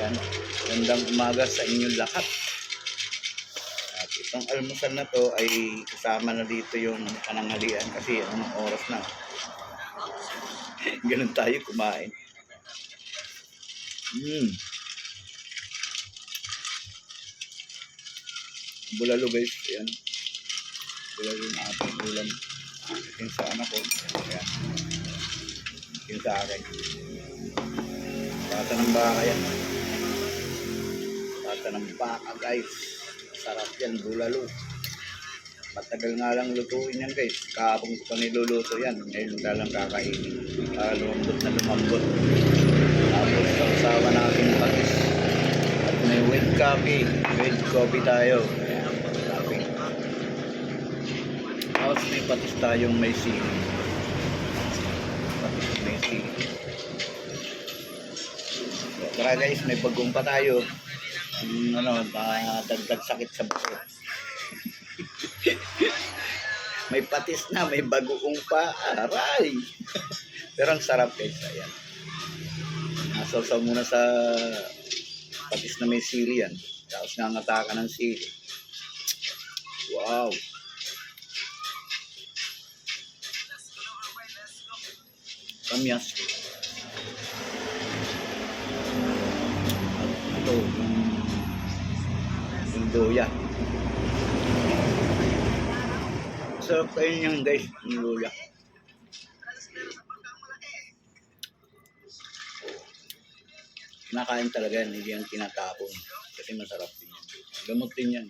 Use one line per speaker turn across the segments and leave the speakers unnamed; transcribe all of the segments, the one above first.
Ayan. Gandang umaga sa inyong lahat. At itong almusal na to ay kasama na dito yung pananghalian kasi anong oras na. Ganun tayo kumain. Mm. Bulalo guys. Ayan. Bulalo yung ating ulam. Yung sa anak ko. Ayan. Yung sa akin. Bata ng baka yan. Bata ng baka guys. Sarap yan, bulalo. Matagal nga lang lutuin yan guys. Kahapon ko pa niluluto yan. Ngayon ka lang kakainin. Uh, lumambot na lumambot. Tapos kausawa natin patis. At may wet coffee. Wet coffee tayo. Ayan, coffee. Tapos may patis tayong may sili. Patis may sili. Tara guys, may bagong pa tayo. Yung ano, dagdag sakit sa buko. may patis na, may bagoong pa. Aray! Pero ang sarap guys, ayan. Nasasaw muna sa patis na may sili yan. Tapos nangata ka ng sili. Wow! Kamyas. Ito, yung, yung luya. Sarap kayo niyan guys, yung luya. Kinakain talaga yan, hindi yan tinatapon. Kasi masarap din yan. Gamot din yan.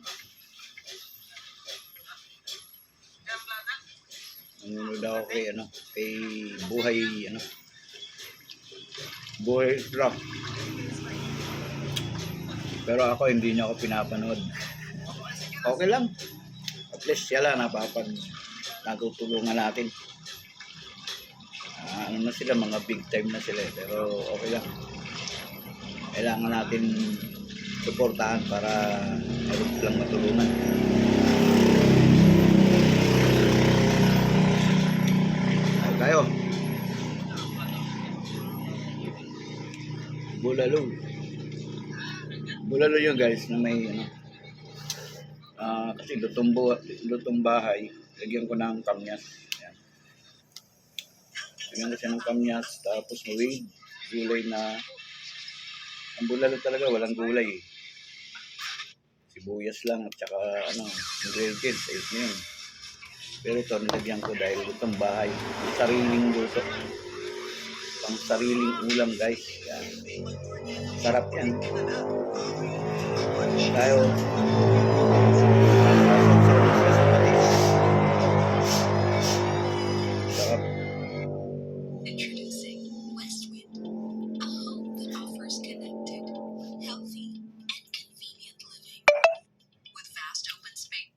Nanonood ako kay ano, kay Buhay ano. Buhay Rock. Pero ako hindi niya ako pinapanood. Okay lang. At least siya lang napapag natutulungan natin. Ah, ano na sila, mga big time na sila eh. Pero okay lang. Kailangan natin suportahan para meron silang matulungan. Ay, tayo. Bulalo. Bulalo yun guys na may ano. Ah, kasi lutong, bu- lutong bahay, lagyan ko ng kamyas. Yan. Lagyan ko siya ng kamyas, tapos mawig, gulay na, ang bulalo talaga, walang gulay eh. Sibuyas lang at saka ano, ingredients, ayos na yun. Pero ito, nilagyan ko dahil lutong bahay. Sariling luto. Pang sariling ulam guys. Yan. Sarap yan. Tayo. Sarap.
Introducing Westwind, a home that offers connected, healthy, and convenient living. With vast open space.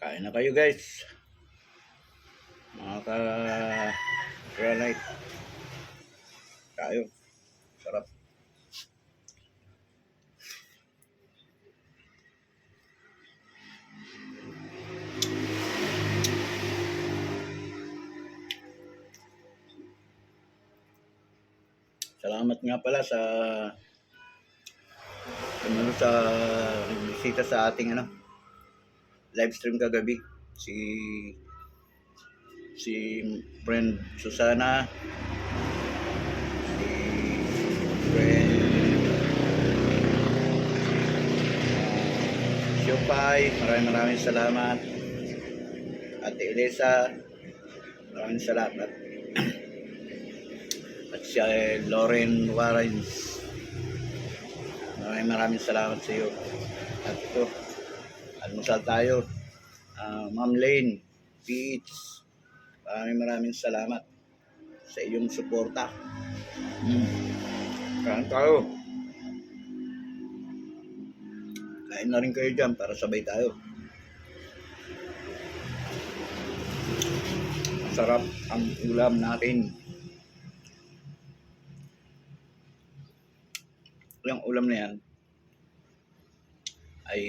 Kain na kayo guys. Mga ka granite. Kayo. Sarap. Salamat nga pala sa ano sa bisita sa ating ano live stream kagabi si si friend Susana si friend uh, Siopay maraming maraming salamat. Ate Elisa maraming salamat. At si eh, Lauren Warrens maraming maraming salamat sa iyo. At ito almusal tayo. Ah, Ma'am Lane, Peach, maraming maraming salamat sa iyong suporta. Mm. Kain tayo. Kain na rin kayo dyan para sabay tayo. Masarap ang ulam natin. Yung ulam na yan ay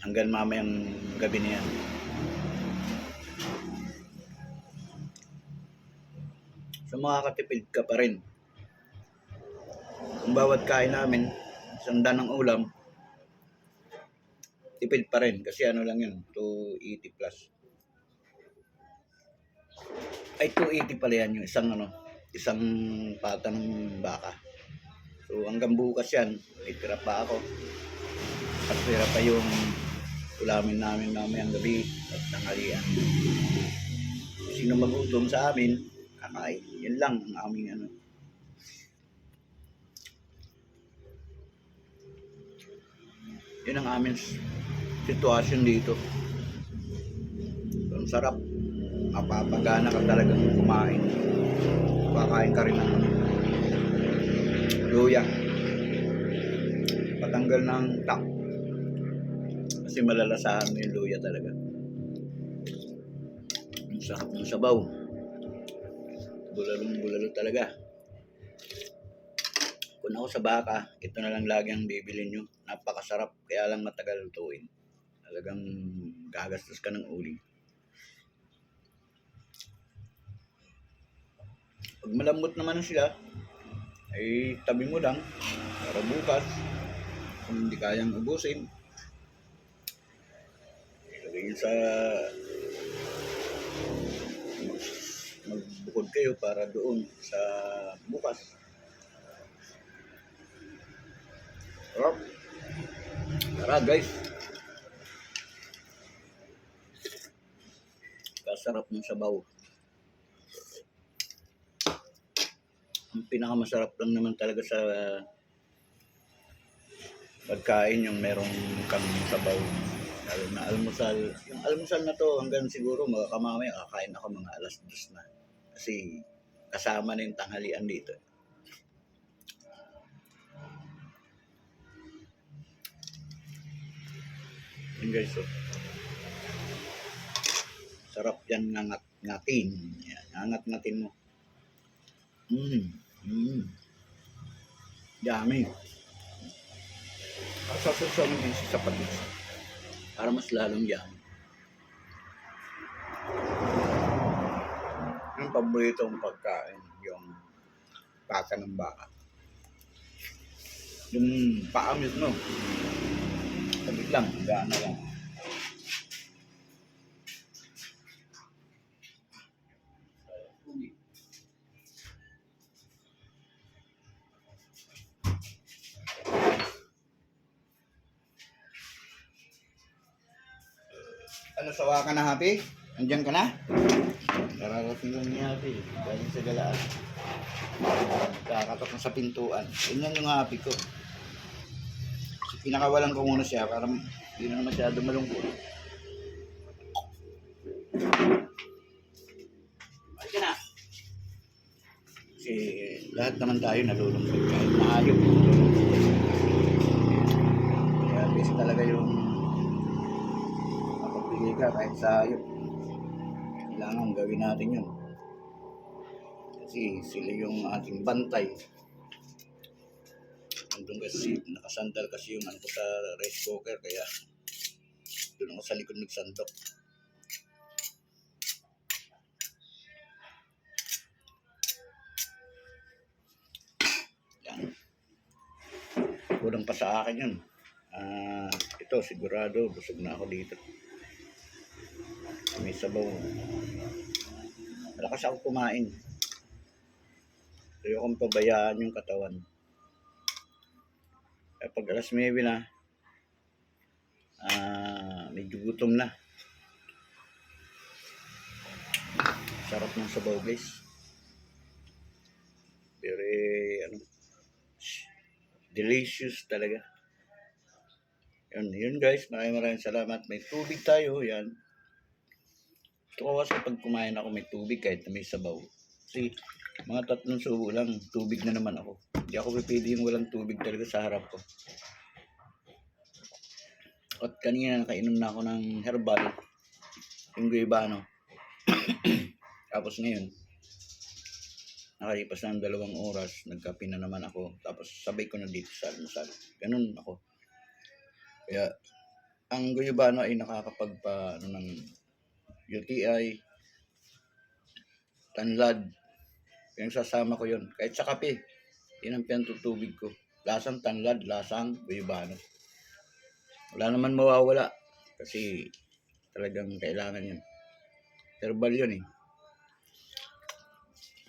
hanggang mamayang gabi na yan. So makakatipid ka pa rin. Kung bawat kain namin, sanda ng ulam, tipid pa rin. Kasi ano lang yun, 280 plus. Ay, 280 pala yan yung isang ano, isang pata ng baka. So hanggang bukas yan, may tira pa ako. At tira pa yung ulamin namin mamayang gabi at tanghalian. Sino magutom sa amin, kakain. Yan lang ang aming ano. Yun ang aming sitwasyon dito. Ang sarap. Mapapagana ka talagang kumain. Kakain ka rin ng luya. Patanggal ng tak. Kasi malalasahan mo yung luya talaga. Ang sarap ng sabaw. Bulalong bulalo talaga. Kung ako sa baka, ito na lang lagi ang bibili nyo. Napakasarap, kaya lang matagal lutuin. Talagang gagastos ka ng uli. Pag malambot naman na sila, ay tabi mo lang para bukas. Kung hindi kayang ubusin, ilagay sa magbukod kayo para doon sa bukas. Sarap. Tara guys. Kasarap ng sabaw. Ang pinakamasarap lang naman talaga sa pagkain yung merong kang sabaw. Lalo na almusal. Yung almusal na to hanggang siguro makakamamay kakain ako mga alas dos na. Kasi kasama na yung tanghalian dito. Yun guys, oh. Sarap yan ngangat ngatin. Yan, ngangat ngatin mo. Mm. Mm. Dami. Sa susunod din sa patis. Para mas lalong yan. Ang paborito kong pagkain, yung pata ng baka. Yung paamis, no? Sabit lang, gana lang. Ano, sawa ka na, Happy? Andiyan ka na? Nararating lang ni Happy. Galing sa galaan. Kakatok na sa pintuan. Ganyan yung Happy ko. Pinakawalan ko muna siya para hindi na masyado malungkot. Ay ka na. Kasi lahat naman tayo nalulungkot kahit maayos. Kaya best talaga yung mapagbigay ka kahit sa ayot. Kailangan gawin natin yun. Kasi sila yung ating bantay. Nandun kasi, nakasandal kasi yung ano ko sa rice cooker, kaya doon ako sa likod nagsandok. Yan. Kulang pa sa akin yun. Ah, ito, sigurado, busog na ako dito. May sabaw. Malakas ako kumain. Ayokong pabayaan yung katawan. Eh, pag alas 9 na, ah, medyo gutom na. Sarap ng sabaw, guys. Very, ano, delicious talaga. Yun, yun guys, maraming maraming salamat. May tubig tayo, yan. Ito kasi kumain ako may tubig kahit na may sabaw. Kasi mga tatlong subo lang, tubig na naman ako. Hindi ako pipili yung walang tubig talaga sa harap ko. At kanina nakainom na ako ng herbal, yung guibano. Tapos ngayon, nakalipas na ng dalawang oras, nagkape na naman ako. Tapos sabay ko na dito sa almusal. Ganun ako. Kaya, ang guyabano ay nakakapagpa, ano, ng UTI, tanlad, Pinagsasama ko yun. Kahit sa kape, yun ang ko. Lasang tanlad, lasang guyabano. Wala naman mawawala. Kasi talagang kailangan yun. Herbal yun eh.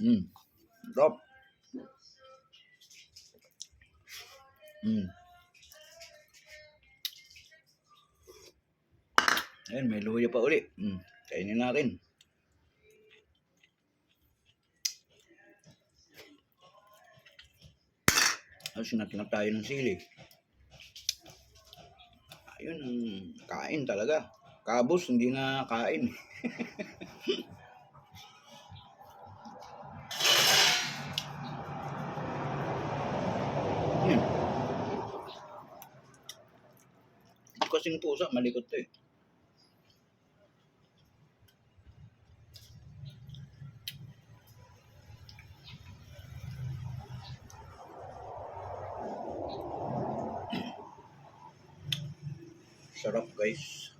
Mm. Top. Mm. Ayun, may luya pa uli. Mm. Kainin natin. Ayos natin na tayo ng sili. Ayun, ang kain talaga. Kabos, hindi na kain. Kasing pusa, malikot to eh. Sarap guys.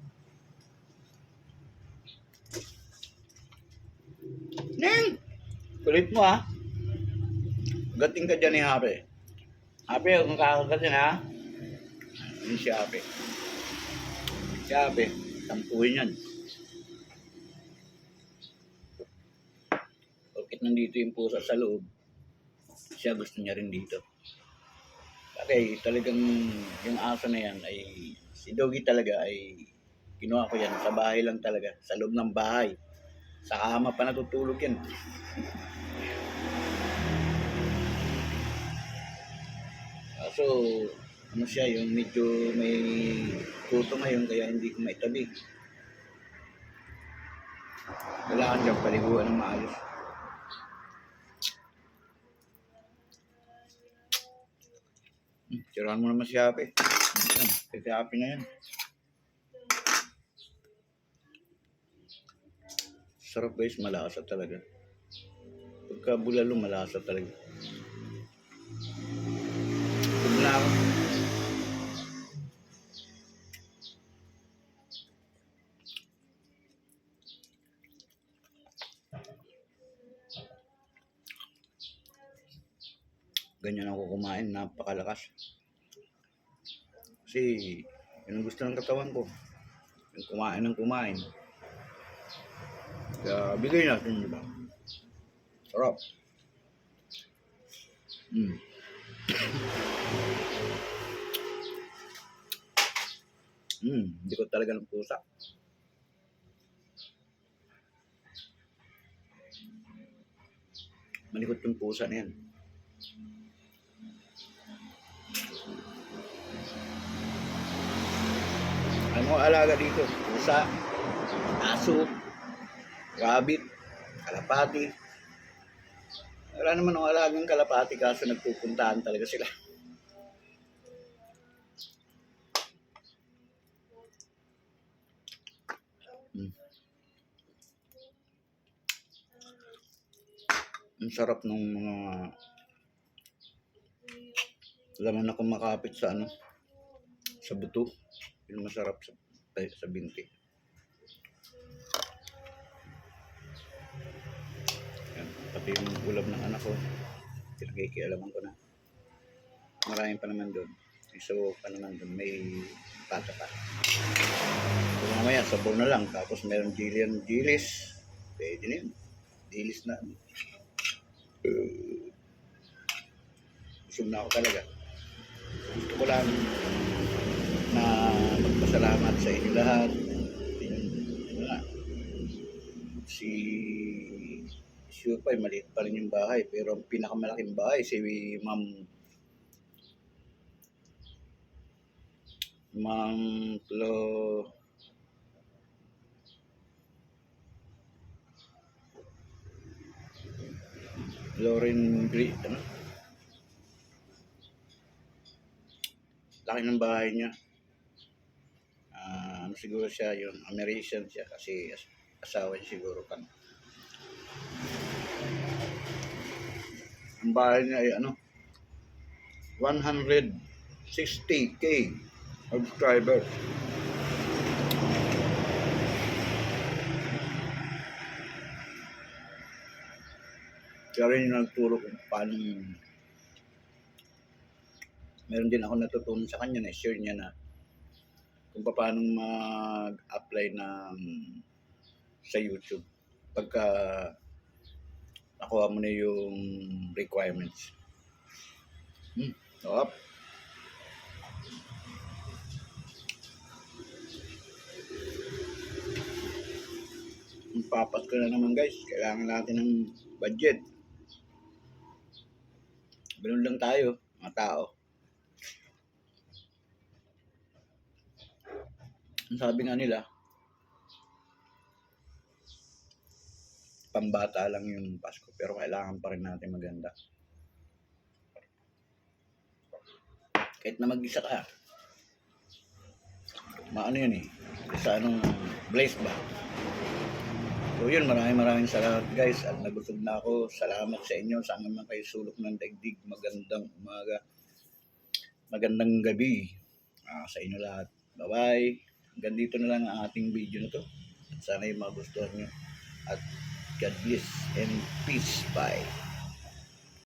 Neng! Kulit mo ha. Gating ka dyan ni Hape. Hape, kung kakagatin ha. Yun si Hape. Si Hape, tampuhin yan. Bakit nandito yung pusa sa loob? Siya gusto niya rin dito. Okay, talagang yung aso na yan ay si Doggy talaga ay kinuha ko yan sa bahay lang talaga, sa loob ng bahay. Sa kama pa natutulog yan. Kaso, ano siya, yung medyo may kuto ngayon kaya hindi ko maitabi. Kailangan dyan paliguan ng maayos. Hmm, Tirahan mo naman si Happy. Yan, si Happy na yan. Sarap guys, malasa talaga. Pagka bulalo, malasa talaga. Huwag na. Ganyan ako kumain, napakalakas. Kasi, yun ang gusto ng katawan ko. Yung kumain ng kumain. Kaya, bigay natin, di ba? Sarap. Mm. mm, hindi ko talaga ng pusa. Malikot yung pusa na yan. Mo alaga dito? Pusa, aso, rabbit, kalapati. Wala naman ang alagang kalapati kaso nagpupuntahan talaga sila. Mm. Ang sarap ng mga laman na kumakapit sa ano sa buto. Yung masarap sa, sa binti. Yan. Pati yung ulam ng anak ko, pinagkikialaman ko na. Maraming pa naman doon. Iso pa naman doon, may pata pa. So mamaya, sabaw na lang. Tapos meron Jillian Gillis. Pwede na yun. Dilis na. Uh, busog na ako talaga. Gusto ko lang na magpasalamat sa inyo lahat. Nga. Si pa, maliit pa rin yung bahay. Pero ang pinakamalaking bahay, si Ma'am Ma'am Flo Lauren Gri, ano? Laki ng bahay niya. Ah, ano siguro siya yun, American siya kasi as- asawa niya siguro kan. Ang bahay niya ay ano, 160k subscriber. Siya rin yung nagturo kung paano meron din ako natutunan sa kanya na share niya na kung paano mag-apply ng sa YouTube pagka nakuha mo na yung requirements. Hmm, sarap. Papat ko na naman guys. Kailangan natin ng budget. Ganun lang tayo, mga tao. Sabi nga nila, pambata lang yung Pasko, pero kailangan pa rin natin maganda. Kahit na mag-isa ka, maano yun eh, sa anong blaze ba? So yun, maraming maraming salamat guys at nabusog na ako. Salamat sa inyo. Sana man kayo sulok ng daigdig. Magandang umaga. Magandang gabi ah, sa inyo lahat. Bye-bye. Hanggang dito na lang ang ating video na to. Sana yung magustuhan nyo. At God bless and peace. Bye.